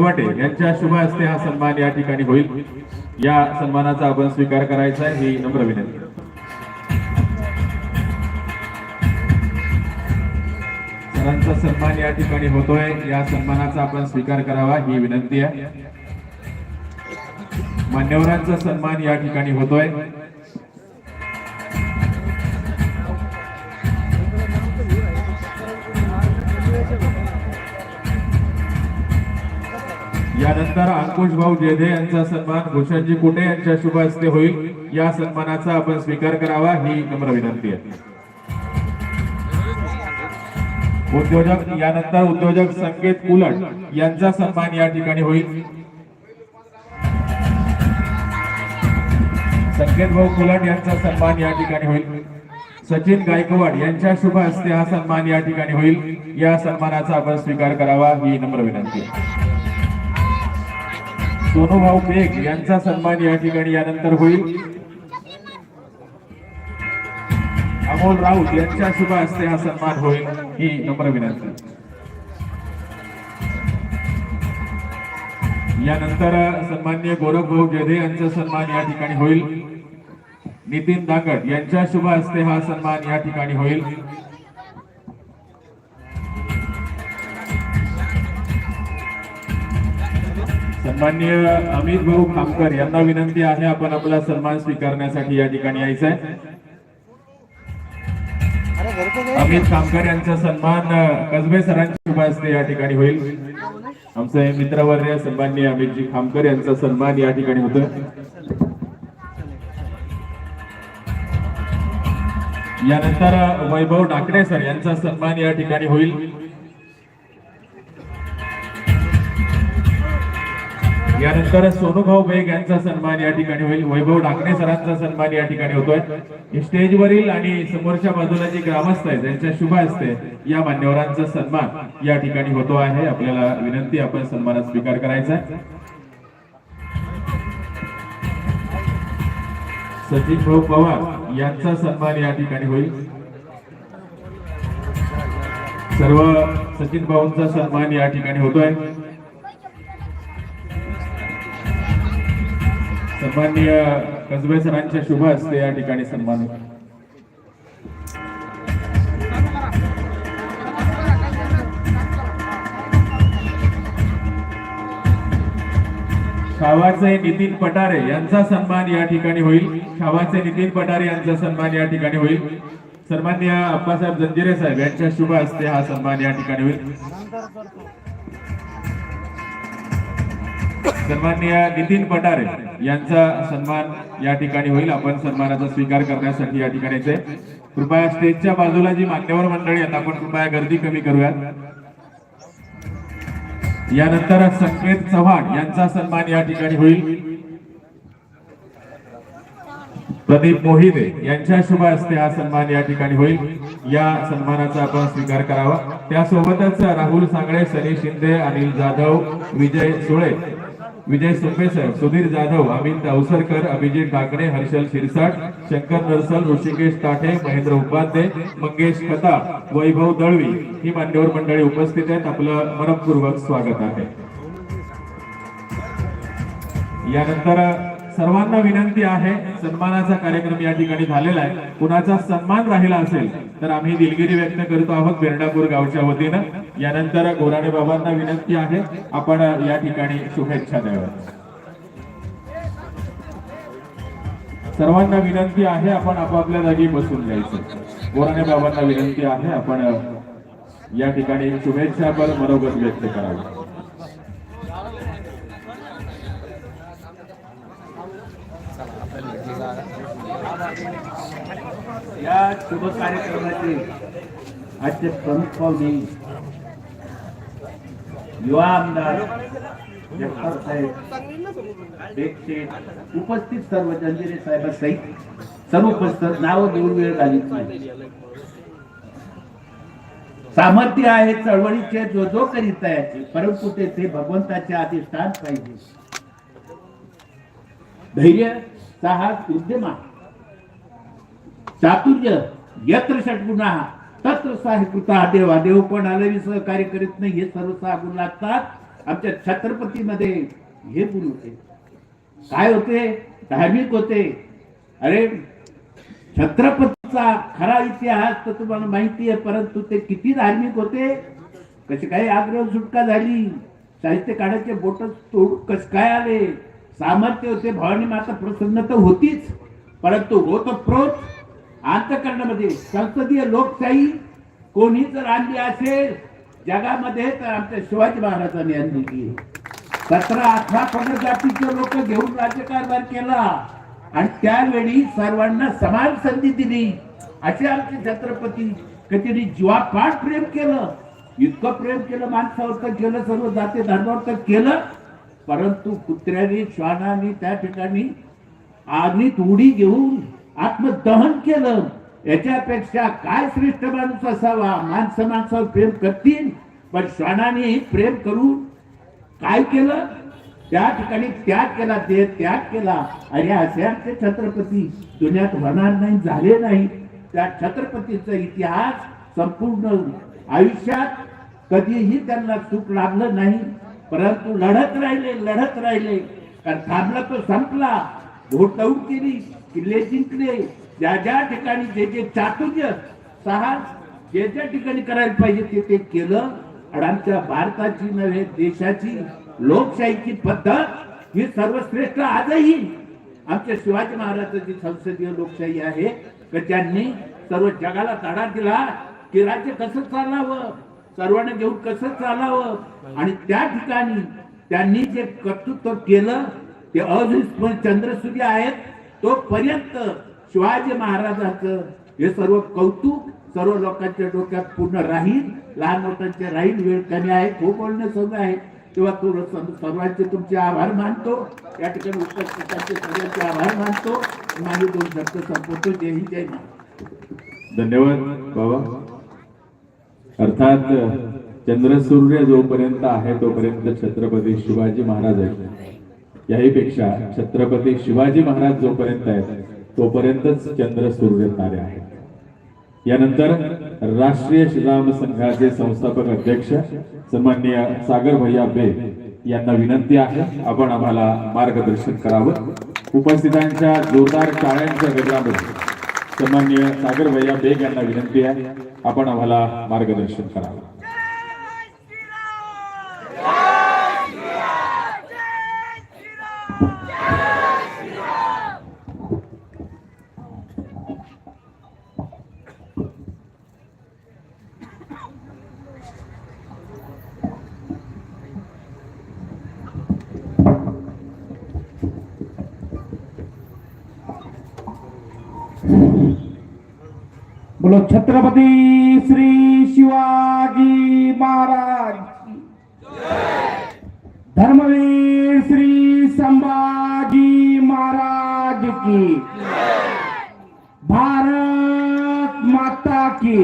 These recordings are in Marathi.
वाटे यांच्या शुभ हस्ते हा सन्मान या ठिकाणी होईल. या सन्मानाचा आपण स्वीकार करायचा आहे. ही नम्र विनंती. सरांचा सन्मान या ठिकाणी होतोय. या सन्मानाचा आपण स्वीकार करावा. ही विनंती आहे. मान्यवरांचा सन्मान या ठिकाणी होतोय. त्यानंतर अंकुश भाऊ जेधे यांचा सन्मान भूषणजी कुटे यांच्या शुभ हस्ते होईल. या सन्मानाचा आपण स्वीकार करावा ही नम्र विनंती आहे. उद्योजक यानंतर उद्योजक संकेत उलट यांचा सन्मान या ठिकाणी होईल. संकेत भाऊ कुलट यांचा सन्मान या ठिकाणी होईल. सचिन गायकवाड यांच्या शुभ हस्ते हा सन्मान या ठिकाणी होईल. या सन्मानाचा आपण स्वीकार करावा ही नम्र विनंती आहे. सोनूभाऊ बेग यांचा सन्मान या ठिकाणी यानंतर होईल. अमोल राऊत यांच्या शुभ हस्ते हा सन्मान होईल ही नम्र विनंती. यानंतर सन्मान्य गोरखभाऊ जेधे यांचा सन्मान या ठिकाणी होईल. नितीन दांगट यांच्या शुभ हस्ते हा सन्मान या ठिकाणी होईल. सन्मान्य अमित भाऊ खामकर यांना विनंती आहे आपण आपला सन्मान स्वीकारण्यासाठी या ठिकाणी यायचं आहे. अमित खामकर यांचा सन्मान कसबे सरांच्या शुभ या ठिकाणी होईल. आमचे मित्रवर्य सन्मान्य अमितजी खामकर यांचा सन्मान या ठिकाणी होत. यानंतर वैभव डाकणे सर यांचा सन्मान या ठिकाणी होईल. यानंतर सोनूभाऊ बेग यांचा सन्मान या ठिकाणी होईल. वैभव डाकणे सरांचा सन्मान या ठिकाणी होतोय. स्टेजवरील आणि समोरच्या बाजूला जे ग्रामस्थ आहेत त्यांच्या शुभ असते या मान्यवरांचा सन्मान या ठिकाणी होतो आहे. आपल्याला विनंती आपण सन्मानात स्वीकार करायचा सचिन भाऊ पवार यांचा सन्मान या ठिकाणी होईल. सर्व सचिन भाऊंचा सन्मान या ठिकाणी होतोय. सन्माननीय कसबे सरांच्या शुभ असते या ठिकाणी सन्मान शावाचे नितीन पटारे यांचा सन्मान या ठिकाणी होईल. शावाचे नितीन पटारे यांचा सन्मान या ठिकाणी होईल. सन्मान्य अप्पासाहेब जंजिरे साहेब यांच्या शुभ हस्ते हा सन्मान या ठिकाणी होईल. सन्माननीय नितीन पटारे यांचा सन्मान या ठिकाणी होईल. आपण सन्मानाचा स्वीकार करण्यासाठी या ठिकाणी कृपया स्टेजच्या बाजूला जी मान्यवर मंडळी आहेत आपण कृपया गर्दी कमी करूयात. यानंतर संकेत चव्हाण यांचा सन्मान या ठिकाणी होईल. प्रदीप मोहिते यांच्या शुभ हस्ते हा सन्मान या ठिकाणी होईल. या सन्मानाचा आपण स्वीकार करावा. त्यासोबतच राहुल सांगळे सनी शिंदे अनिल जाधव विजय सुळे विजय सुंबे साहेब सुधीर जाधव अमित अवसरकर अभिजित ठाकरे हर्षल शिरसाट शंकर नरसल ऋषिकेश ताठे महेंद्र उपाध्ये मंगेश कथा वैभव दळवी ही मान्यवर मंडळी उपस्थित आहेत. आपलं मनपूर्वक स्वागत आहे. यानंतर सर्वांना विनंती आहे सन्मानाचा कार्यक्रम या ठिकाणी झालेला आहे. कुणाचा सन्मान राहिला असेल तर आम्ही दिलगिरी व्यक्त करतो आहोत बेर्डापूर गावच्या वतीनं. यानंतर गोराणे बाबांना विनंती आहे. आपण या ठिकाणी शुभेच्छा द्याव्यात. सर्वांना विनंती आहे आपण आपापल्या जागी बसून जायचं. गोराणे बाबांना विनंती आहे आपण या ठिकाणी शुभेच्छा पण मनोगत व्यक्त करावी. या शुभ कार्यक्रमाचे आजचे प्रमुख पाहुणे युवा आमदार जगताप साहेब बेगशेठ उपस्थित सर्व जंजिरे साहेबांसहित सर्व उपस्थित नाव देऊन वेळ घालीत नाही. सामर्थ्य आहे चळवळीचे जो जो करीत आहे परंतु तेथे भगवंताचे अधिष्ठान पाहिजे. धैर्य साहस उद्यम चातुर्य यत्र षटगुणा तत्र साहिकृता देवा देव पण आलवी सहकार्य करीत नाही हे सर्व सहा गुण लागतात. आमच्या छत्रपतीमध्ये हे गुण होते. काय होते? धार्मिक होते. अरे छत्रपतीचा खरा इतिहास तर तुम्हाला माहिती आहे परंतु ते किती धार्मिक होते? कसे काही आग्रह सुटका झाली? साहित्य काढायचे बोट तोड कस काय आले? सामर्थ्य होते भवानी माता प्रसन्न तर होतीच परंतु होत प्रोत अंतकरणामध्ये संसदीय लोकशाही कोणी जर आणली असेल जगामध्ये तर आमच्या शिवाजी महाराजांनी आणली की सतरा अठरा पन्नास जातीचे लोक घेऊन राज्यकारभार केला. आणि त्यावेळी सर्वांना समान संधी दिली. असे आमचे छत्रपती कधी जीवापाठ प्रेम केलं. इतकं प्रेम केलं माणसावर तर केलं सर्व जाती धर्मावर तर केलं. परंतु कुत्र्याने श्वानाने त्या ठिकाणी आणि उडी घेऊन आत्मदहन केलं याच्यापेक्षा काय श्रेष्ठ माणूस असावा? माणसं माणसावर प्रेम करतील पण श्वानाने प्रेम करून काय केलं? त्या ठिकाणी त्याग केला ते त्याग केला. अरे असे आमचे छत्रपती दुनियात होणार नाही झाले नाही. त्या छत्रपतीचा इतिहास संपूर्ण आयुष्यात कधीही त्यांना सुख लाभलं नाही. परंतु लढत राहिले लढत राहिले. कारण थांबला तो संपला. घोडदौड केली. किल्ले जिंकले. ज्या ज्या ठिकाणी जे जे चातुर्य साहस जे ज्या ठिकाणी करायला पाहिजे ते ते केलं. आणि आमच्या भारताची नव्हे देशाची लोकशाहीची पद्धत ही सर्वश्रेष्ठ आजही आमच्या शिवाजी महाराजांची संसदीय लोकशाही आहे. तर त्यांनी सर्व जगाला धडा दिला की राज्य कसं चालावं? सर्वांना घेऊन कसं चालावं? आणि त्या ठिकाणी त्यांनी जे कर्तृत्व केलं ते अजून चंद्रसूर्य आहेत. तोपर्यंत शिवाजी महाराजांचं हे सर्व कौतुक सर्व लोकांच्या डोक्यात पूर्ण राहील. लहान मोठ्यांचे राहील वेळ कमी आहे खूप बोलणं सगळं आहे. तेव्हा तो सर्वांचे तुमचे आभार मानतो. या ठिकाणी उपस्थितांचे सर्वांचे आभार मानतो. माझे दोन शब्द संपवतो. जय हिंद जय महाराज धन्यवाद बाबा. अर्थात चंद्रसूर्य जोपर्यंत आहे तोपर्यंत छत्रपती शिवाजी महाराज आहे याही पेक्षा छत्रपती शिवाजी महाराज जोपर्यंत आहेत तोपर्यंतच चंद्रसूर्य तारे आहेत. यानंतर राष्ट्रीय श्रीराम संघाचे संस्थापक अध्यक्ष सन्माननीय सागर भैया बे यांना विनंती आहे आपण आम्हाला मार्गदर्शन करावं. उपस्थितांच्या जोरदार टाळ्यांच्या गजरामध्ये सन्माननीय सागर भैया बेग यांना विनंती आहे आपण आम्हाला मार्गदर्शन करावं. बोलो छत्रपती श्री शिवाजी महाराज की धर्मवीर श्री संभाजी महाराज की भारत माता की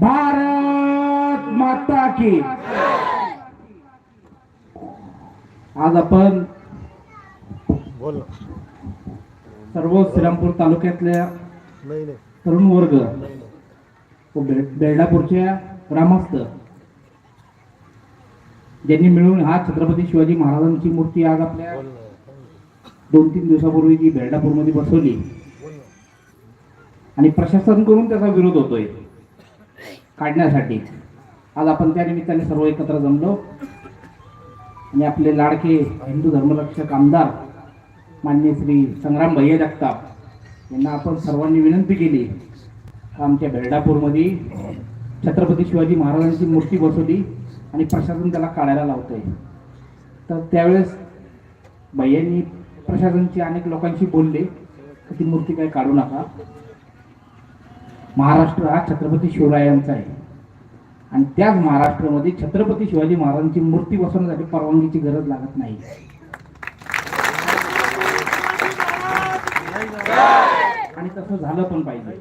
भारत माता की आज आपण सर्व श्रीरामपूर तालुक्यातल्या तरुण वर्ग. व बेर्डापूरच्या ग्रामस्थ. ज्यांनी मिळून हा छत्रपती शिवाजी महाराजांची मूर्ती आज आपल्या दोन तीन दिवसापूर्वी जी बेर्डापूरमध्ये बसवली. आणि प्रशासन करून त्याचा विरोध होतोय. काढण्यासाठी. आज आपण त्या निमित्ताने सर्व एकत्र जमलो. आणि आपले लाडके हिंदू धर्मरक्षक आमदार मान्य श्री संग्राम भैया जगताप. यांना आपण सर्वांनी विनंती केली. आमच्या बेर्डापूरमध्ये छत्रपती शिवाजी महाराजांची मूर्ती बसवली आणि प्रशासन त्याला काढायला लावतंय. तर त्यावेळेस भैयांनी प्रशासनची अनेक लोकांशी बोलले की ती मूर्ती काही काढू नका. महाराष्ट्र हा छत्रपती शिवरायांचा आहे. आणि त्याच महाराष्ट्रामध्ये छत्रपती शिवाजी महाराजांची मूर्ती बसवण्यासाठी परवानगीची गरज लागत नाही. आणि तसं झालं पण पाहिजे.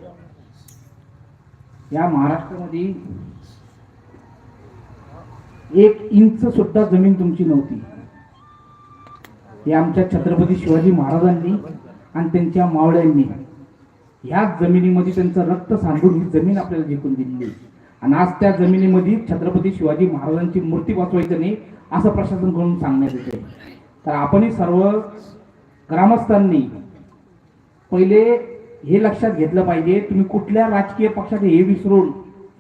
या महाराष्ट्रामध्ये एक इंच सुद्धा जमीन तुमची नव्हती. हे आमच्या छत्रपती शिवाजी महाराजांनी आणि त्यांच्या मावळ्यांनी ह्याच जमिनीमध्ये त्यांचं रक्त सांडून ही जमीन आपल्याला जिंकून दिलेली आणि आज त्या जमिनीमध्ये छत्रपती शिवाजी महाराजांची मूर्ती वाचवायचं नाही असं प्रशासन करून सांगण्यात येते तर आपणही सर्व ग्रामस्थांनी पहिले हे लक्षात घेतलं पाहिजे तुम्ही कुठल्या राजकीय पक्षात हे विसरून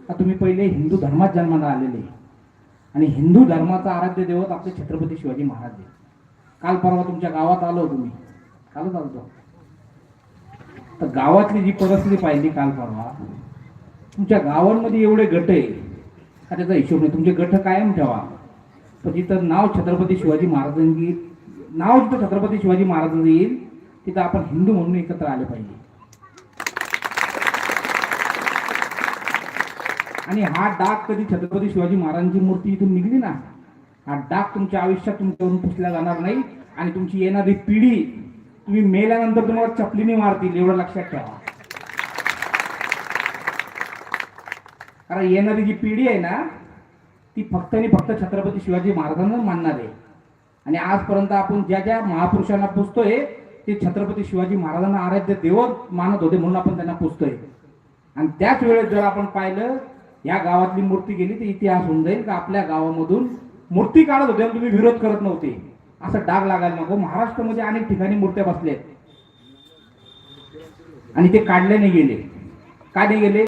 का तुम्ही पहिले हिंदू धर्मात जन्माला आलेले? आणि हिंदू धर्माचा आराध्य देवत आपले छत्रपती शिवाजी महाराज आहे काल परवा तुमच्या गावात आलो तुम्ही कालच आलतो तर गावातली जी परिस्थिती पाहिली काल परवा तुमच्या गावांमध्ये एवढे गट आहे. का त्याचा हिशोब नाही? तुमचे गट कायम ठेवा. पण जिथं नाव छत्रपती शिवाजी महाराजांची नाव जिथं छत्रपती शिवाजी महाराजांचं येईल तिथं आपण हिंदू म्हणून एकत्र आले पाहिजे. आणि हा डाग कधी छत्रपती शिवाजी महाराजांची मूर्ती इथून निघली ना हा डाग तुमच्या आयुष्यात तुमच्यावरून पुसला जाणार नाही आणि तुमची येणारी पिढी तुम्ही मेल्यानंतर तुम्हाला चपलीने मारतील एवढं लक्षात ठेवा. कारण येणारी जी पिढी आहे ना ती फक्त आणि फक्त छत्रपती शिवाजी महाराजांना मानणार आहे. आणि आजपर्यंत आपण ज्या ज्या महापुरुषांना पुजतोय ते छत्रपती शिवाजी महाराजांना आराध्य देवत मानत होते म्हणून आपण त्यांना पुजतोय आणि त्याच वेळेस जर आपण पाहिलं या गावातली मूर्ती गेली तर इतिहास होऊन जाईल का आपल्या गावामधून मूर्ती काढत होते आणि तुम्ही विरोध करत नव्हते. असं डाग लागायला नको. महाराष्ट्रामध्ये अनेक ठिकाणी मूर्त्या बसल्या आहेत. आणि ते काढले नाही गेले. का नाही गेले?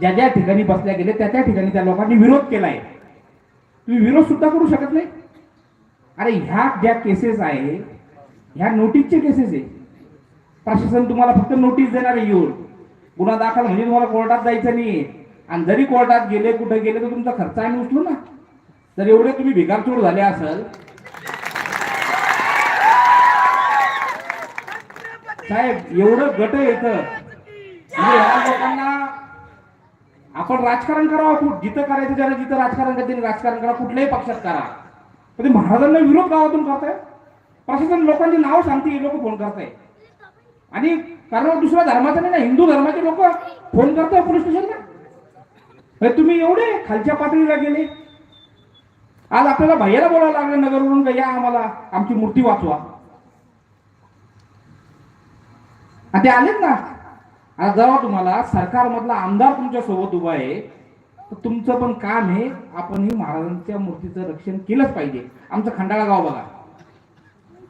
ज्या ज्या ठिकाणी बसल्या गेले त्या त्या ठिकाणी त्या लोकांनी विरोध केलाय तुम्ही विरोध सुद्धा करू शकत नाही. अरे ह्या ज्या केसेस आहे ह्या नोटीसचे केसेस आहे. प्रशासन तुम्हाला फक्त नोटीस देणार आहे येऊन. गुन्हा दाखल म्हणजे तुम्हाला कोर्टात जायचं नाही आणि जरी कोर्टात गेले कुठे गेले तर तुमचा खर्च आम्ही उचलू ना. जर एवढे तुम्ही भिकारचोड झाले असेल. साहेब एवढं गट येत म्हणजे ह्या लोकांना आपण राजकारण करावं कुठ? जिथं करायचं ज्याला जिथं राजकारण करते राजकारण करा. कुठल्याही पक्षात करा. पण ते महाराजांना विरोध गावातून करताय? प्रशासन लोकांची नाव सांगते हे लोक फोन करताय. आणि कारण दुसऱ्या धर्माचा नाही ना हिंदू धर्माचे लोक फोन करताय पोलीस स्टेशनला? तुम्ही एवढे खालच्या पातळीला गेले? आज आपल्याला भैयाला बोलावं लागलं नगरवरून का या आम्हाला? आमची मूर्ती वाचवा. ते आलेत ना? आता जेव्हा तुम्हाला सरकारमधला आमदार तुमच्यासोबत उभा आहे. तर तुमचं पण काम आहे आपण ही महाराजांच्या मूर्तीचं रक्षण केलंच पाहिजे. आमचं खंडाळा गाव बघा.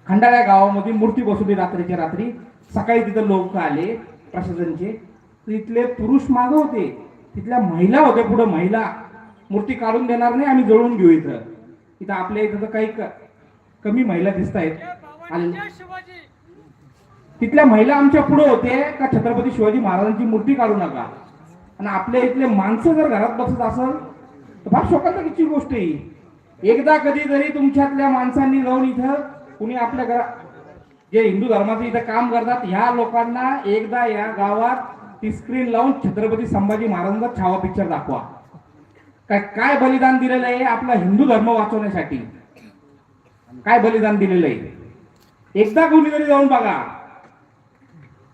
खंडाळा गावामध्ये मूर्ती बसवली रात्रीच्या रात्री. सकाळी तिथं लोक आले प्रशासनचे. तर इथले पुरुष मागं होते. तिथल्या महिला होत्या पुढं महिला. मूर्ती काढून देणार नाही आम्ही जळून घेऊ इथं. इथं आपल्या इथं तर काही कमी महिला दिसत आहेत. आणि तिथल्या महिला आमच्या पुढे होते का छत्रपती शिवाजी महाराजांची मूर्ती काढू नका? आणि आपल्या इथले माणसं जर घरात बसत असेल तर फार शोकांची गोष्ट आहे एकदा कधीतरी तुमच्यातल्या माणसांनी जाऊन इथं कुणी आपल्या घरा जे हिंदू धर्माचं इथं काम करतात ह्या लोकांना एकदा या गावात ती स्क्रीन लावून छत्रपती संभाजी महाराजांचा छावा पिक्चर दाखवा. काय काय बलिदान दिलेलं आहे आपला हिंदू धर्म वाचवण्यासाठी? काय बलिदान दिलेलं आहे? एकदा कुणीतरी जाऊन बघा.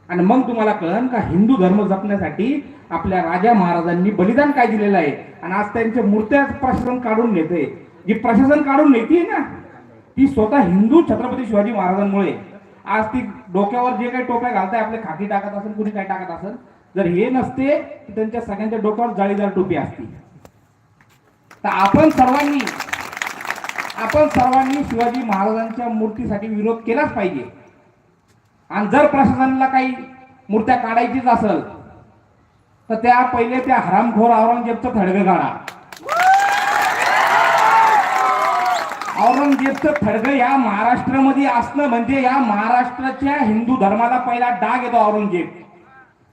आणि मग तुम्हाला कळन का हिंदू धर्म जपण्यासाठी आपल्या राजा महाराजांनी बलिदान काय दिलेलं आहे? आणि आज त्यांच्या मूर्त्या प्रशासन काढून नेते जी प्रशासन काढून नेते ना ती स्वतः हिंदू छत्रपती शिवाजी महाराजांमुळे. आज ती डोक्यावर जे काही टोप्या घालताय आपले खाकी टाकत असेल कुणी काय टाकत असेल जर हे नसते तर त्यांच्या सगळ्यांच्या डोक्यावर जाळीदार टोपी असती. तर आपण सर्वांनी आपण सर्वांनी शिवाजी महाराजांच्या मूर्तीसाठी विरोध केलाच पाहिजे. आणि जर प्रशासनाला काही मूर्त्या काढायचीच असेल तर त्या पहिले त्या हरामखोर औरंगजेबचं थडगं काढा. औरंगजेबचं थडगं या महाराष्ट्रामध्ये असणं म्हणजे या महाराष्ट्राच्या हिंदू धर्माला पहिला डाग येतो औरंगजेब.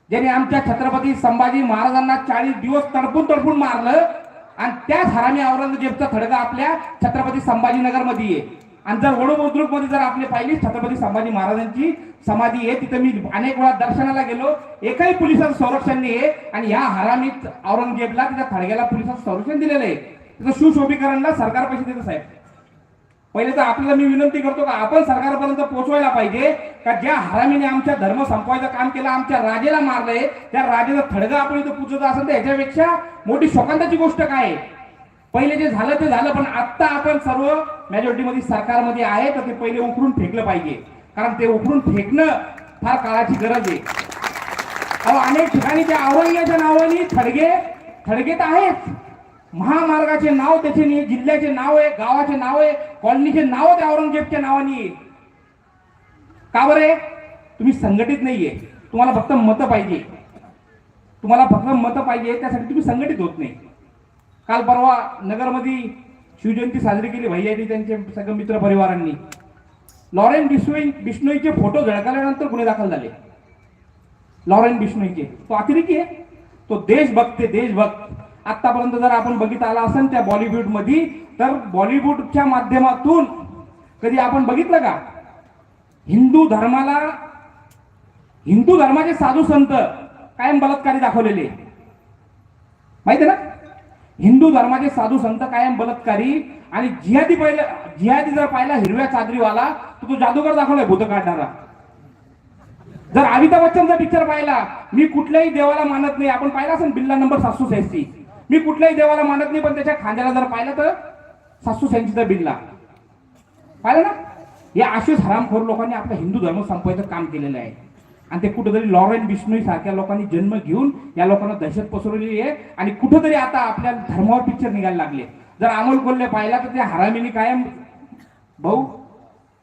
ज्याने आमच्या छत्रपती संभाजी महाराजांना चाळीस दिवस तडपून तडपून मारलं आणि त्याच हरामी औरंगजेबचा थडगा आपल्या छत्रपती संभाजीनगरमध्ये आहे. आणि जर वडोबुद्रुकमध्ये जर आपले पाहिली छत्रपती संभाजी महाराजांची समाधी आहे तिथं मी अनेक वेळा दर्शनाला गेलो. एकाही पोलिसांचं संरक्षण नाही आहे आणि ह्या हरामी औरंगजेबला तिच्या थडग्याला पोलिसांचं संरक्षण दिलेलं आहे. तिथं सुशोभीकरणला सरकार पैसे देतं साहेब. पहिले तर आपल्याला मी विनंती करतो का आपण सरकारपर्यंत पोहोचवायला पाहिजे. का ज्या हरामीने आमच्या धर्म संपवायचं काम केलं आमच्या राजेला मारलंय त्या राजेचा थडगा आपण इथं पुजत असेल तर याच्यापेक्षा मोठी शोकांताची गोष्ट काय? आहे? पहिले जे झालं ते झालं पण आता आपण सर्व मेजॉरिटीमध्ये सरकारमध्ये आहे तर ते पहिले उकरून फेकलं पाहिजे. कारण ते उकरून फेकणं फार काळाची गरज आहे. अहो अनेक ठिकाणी त्या औरंग्याच्या नावाने थडगे थडगे तर आहेच महामार्गाचे नाव त्याचे नाही जिल्ह्याचे नाव आहे गावाचे नाव आहे कॉलनीचे नाव त्या औरंगजेबच्या नावाने. आहे. का बरे? तुम्ही संघटित नाहीये. तुम्हाला फक्त मतं पाहिजे. तुम्हाला फक्त मतं पाहिजे त्यासाठी तुम्ही संघटित होत नाही. काल परवा नगरमध्ये शिवजयंती साजरी केली भैयानी त्यांचे सगळे मित्र परिवारांनी. लॉरेन बिश्नोई बिष्णोईचे फोटो झळकाल्यानंतर गुन्हे दाखल झाले. लॉरेन बिष्णोईचे तो अतिरेकी आहे. तो देशभक्त आहे देशभक्त. आतापर्यंत जर आपण बघित आला असेल त्या बॉलिवूडमध्ये तर बॉलिवूडच्या माध्यमातून कधी आपण बघितलं का? हिंदू धर्माला हिंदू धर्माचे साधू संत कायम बलात्कारी दाखवलेले. माहिती आहे ना? हिंदू धर्माचे साधू संत कायम बलात्कारी आणि जिहादी पहिले जिहादी जर पाहिला हिरव्या चादरीवाला तर तो जादूगर दाखवलाय भूत काढणारा. जर अमिताभ बच्चनचा पिक्चर पाहिला मी कुठल्याही देवाला मानत नाही. आपण पाहिला असेल बिल्ला नंबर सातशे शहाऐंशी मी कुठल्याही देवाला मानत नाही पण त्याच्या खांद्याला जर पाहिलं तर सासू शहाऐंशीचा बिल्ला पाहिलं ना? या असेच हरामखोर लोकांनी आपला हिंदू धर्म संपवायचं काम केलेलं आहे. आणि ते कुठंतरी लॉरेन बिश्नोई सारख्या लोकांनी जन्म घेऊन या लोकांना दहशत पसरवलेली आहे आणि कुठंतरी आता आपल्या धर्मावर पिक्चर निघायला लागले. जर अमोल कोल्हे पाहिला तर त्या हरामीने कायम भाऊ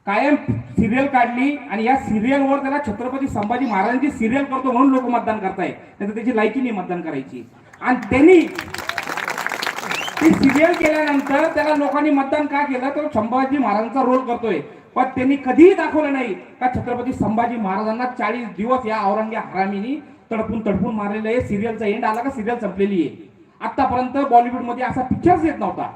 कायम सिरियल काढली आणि या सिरियलवर त्याला छत्रपती संभाजी महाराजांची सिरियल करतो म्हणून लोक मतदान करताय नाही तर त्याची लायकी नाही मतदान करायची. आणि त्यांनी ती सिरियल केल्यानंतर त्याला लोकांनी मतदान का केलं? तर संभाजी महाराजांचा रोल करतोय. पण त्यांनी कधीही दाखवलं नाही का छत्रपती संभाजी महाराजांना चाळीस दिवस या औरंग्या हरामीनी तडपून तडपून मारलेलं आहे. सिरियलचा एंड आला का सिरियल संपलेली आहे. आतापर्यंत बॉलिवूडमध्ये असा पिक्चरच येत नव्हता.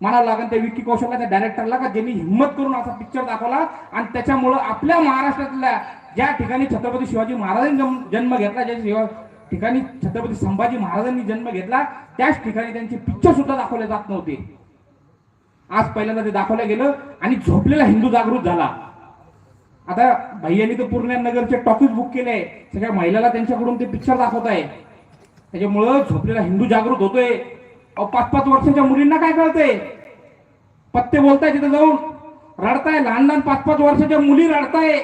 म्हणावं लागेल त्या विक्की कौशलला त्या डायरेक्टरला का ज्यांनी हिंमत करून असा पिक्चर दाखवला? आणि त्याच्यामुळं आपल्या महाराष्ट्रातल्या ज्या ठिकाणी छत्रपती शिवाजी महाराजांनी जन्म- घेतला ज्या ठिकाणी छत्रपती संभाजी महाराजांनी जन्म घेतला त्याच ठिकाणी त्यांचे पिक्चर सुद्धा दाखवले जात नव्हते. आज पहिल्यांदा ते दाखवलं गेलं आणि झोपलेला हिंदू जागृत झाला. आता भैयानी तर पूर्ण नगरचे टॉकीज बुक केले. सगळ्या महिलाला त्यांच्याकडून ते पिक्चर दाखवत आहे. त्याच्यामुळं झोपलेला हिंदू जागृत होतोय. अहो पाच पाच वर्षाच्या मुलींना काय कळतंय? पत्ते बोलताय तिथे जाऊन. रडताय लहान लहान पाच पाच वर्षाच्या मुली रडताय.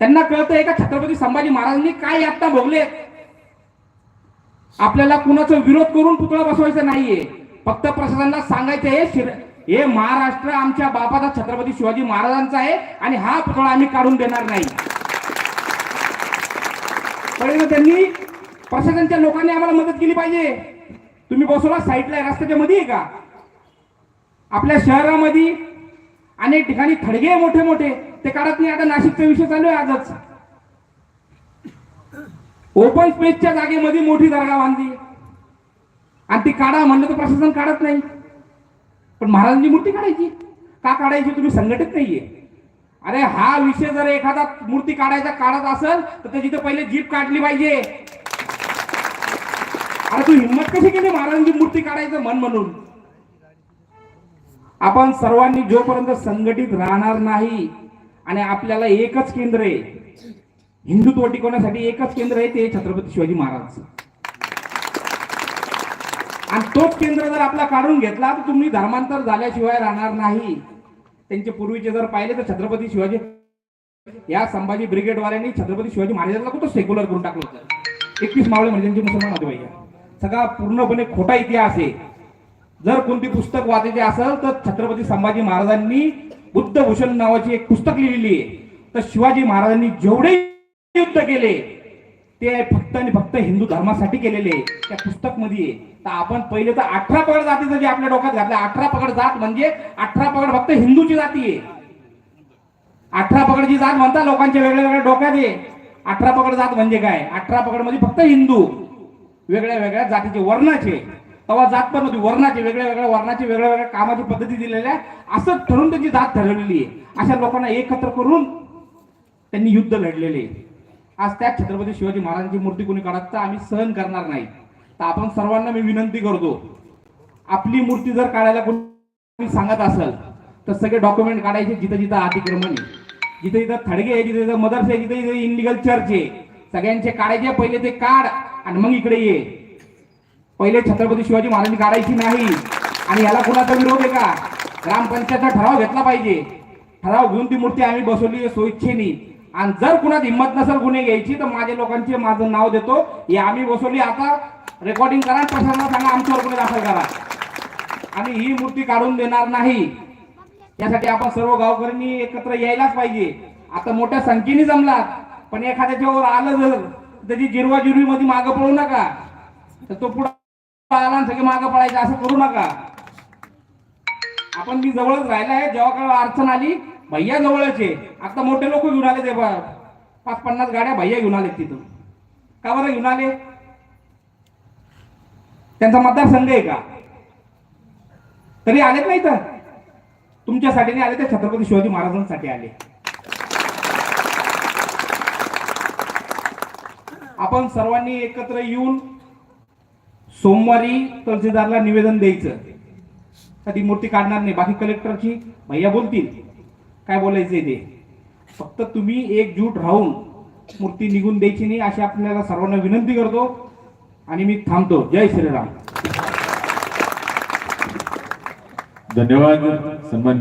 त्यांना कळतंय का छत्रपती संभाजी महाराजांनी काय यातना भोगले? आपल्याला कुणाचा विरोध करून पुतळा बसवायचा नाहीये. फक्त प्रशासनाला सांगायचं हे शिर- हे महाराष्ट्र आमच्या बापाचा छत्रपती शिवाजी महाराजांचा आहे आणि हा पुतळा आम्ही काढून देणार नाही. कळलं त्यांनी प्रशासनच्या लोकांनी आम्हाला मदत केली पाहिजे. तुम्ही बसवला साईडला रस्त्याच्या मध्ये आहे का? आपल्या शहरामध्ये अनेक ठिकाणी थडगे मोठे मोठे ते काढत नाही आता नाशिकचा विषय चालू आहे आजच. ओपन स्पेसच्या जागेमध्ये मोठी दर्गा बांधली. आणि ती काढा म्हणलं तर प्रशासन काढत नाही. पण महाराजांची मूर्ती काढायची. का काढायची तुम्ही संघटित नाहीये. अरे हा विषय जर एखादा मूर्ती काढायचा काढत असेल तर त्याची तर पहिले जीप काढली पाहिजे. अरे तू हिंमत कशी केली महाराजांची मूर्ती काढायचं मन म्हणून? आपण सर्वांनी जोपर्यंत संघटित राहणार नाही आणि आपल्याला एकच केंद्र आहे. हिंदुत्व टिकवण्यासाठी एकच केंद्र आहे ते छत्रपती शिवाजी महाराज. आणि तोच केंद्र जर आपला काढून घेतला तर तुम्ही धर्मांतर झाल्याशिवाय राहणार नाही. त्यांचे पूर्वीचे जर पाहिले तर छत्रपती शिवाजी या संभाजी ब्रिगेडवाल्यांनी छत्रपती शिवाजी महाराजांना कुठं सेक्युलर करून टाकलं होतं? एकवीस मावळे म्हणजे त्यांचे मुसलमान होते भैया. सगळा पूर्णपणे खोटा इतिहास आहे. जर कोणती पुस्तक वाचायचे असेल तर छत्रपती संभाजी महाराजांनी बुद्धभूषण नावाची एक पुस्तक लिहिलेली आहे. तर शिवाजी महाराजांनी जेवढे युद्ध केले ते फक्त आणि फक्त हिंदू धर्मासाठी केलेले त्या पुस्तकमध्ये तर आपण पहिले तर अठरा पगड जातीचं जे आपल्या डोक्यात घातलं अठरा पगड जात म्हणजे अठरा पगड फक्त हिंदूची जाती आहे. अठरा पकडची जात म्हणता लोकांच्या वेगळ्या वेगळ्या डोक्यात आहे. अठरा पगड जात म्हणजे काय? अठरा पगडमध्ये फक्त हिंदू वेगळ्या वेगळ्या जातीचे वर्णाचे तेव्हा जात पण होती. वर्णाची वेगळ्या वेगळ्या वर्णाचे वेगळ्या वेगळ्या कामाची पद्धती दिलेल्या आहे असं ठरून त्यांची जात ठरवलेली आहे. अशा लोकांना एकत्र करून त्यांनी युद्ध लढलेले आहे. आज त्या छत्रपती शिवाजी महाराजांची मूर्ती कोणी काढत तर आम्ही सहन करणार नाही. तर आपण सर्वांना मी विनंती करतो आपली मूर्ती जर काढायला कोणी सांगत असेल तर सगळे डॉक्युमेंट काढायचे जिथं जिथं अतिक्रमण आहे. जिथे जिथं थडगे आहे जिथे जिथं मदर्स आहे जिथे जिथे इनलिगल चर्च आहे. सगळ्यांचे काढायचे पहिले ते काढ आणि मग इकडे ये. पहिले छत्रपती शिवाजी महाराजांनी काढायची नाही. आणि याला कुणाचा विरोध आहे का? ग्रामपंचायतचा ठराव घेतला पाहिजे. ठराव घेऊन ती मूर्ती आम्ही बसवली स्वइच्छेनी आणि जर कुणात हिंमत नसेल गुन्हे घ्यायची तर माझ्या लोकांचे माझं नाव देतो. हे आम्ही बसवली आता रेकॉर्डिंग करा प्रशासनाला सांगा आमच्यावर गुन्हे दाखल करा. आणि ही मूर्ती काढून देणार नाही. यासाठी आपण सर्व गावकऱ्यांनी एकत्र यायलाच पाहिजे. आता मोठ्या संख्येने जमलात पण एखाद्याच्या वर आलं जर त्याची जिरवा जिरवी मध्ये मागं पळू नका. तर तो पुढे आला सगळे मागं पळायचं असं करू नका. आपण मी जवळच राहिला आहे जेव्हा केव्हा अडचण आली भैया जवळच. आहे आता मोठे लोक घेऊन आले ते पाच पन्नास गाड्या भैया घेऊन आले तिथून का बरं घेऊन आले? त्यांचा मतदारसंघ आहे का? तरी आलेत नाही तर तुमच्यासाठी नाही आले ते छत्रपती शिवाजी महाराजांसाठी आले. आपण सर्वांनी एकत्र येऊन सोमवारी तहसीलदारला निवेदन द्यायचं. कधी मूर्ती काढणार नाही. बाकी कलेक्टरची भैया बोलतील. काय बोलायचंय ते? फक्त तुम्ही एकजूट राहून मूर्ती निघून द्यायची नाही अशी आपल्याला सर्वांना विनंती करतो आणि मी थांबतो. जय श्रीराम. धन्यवाद. सन्मान्य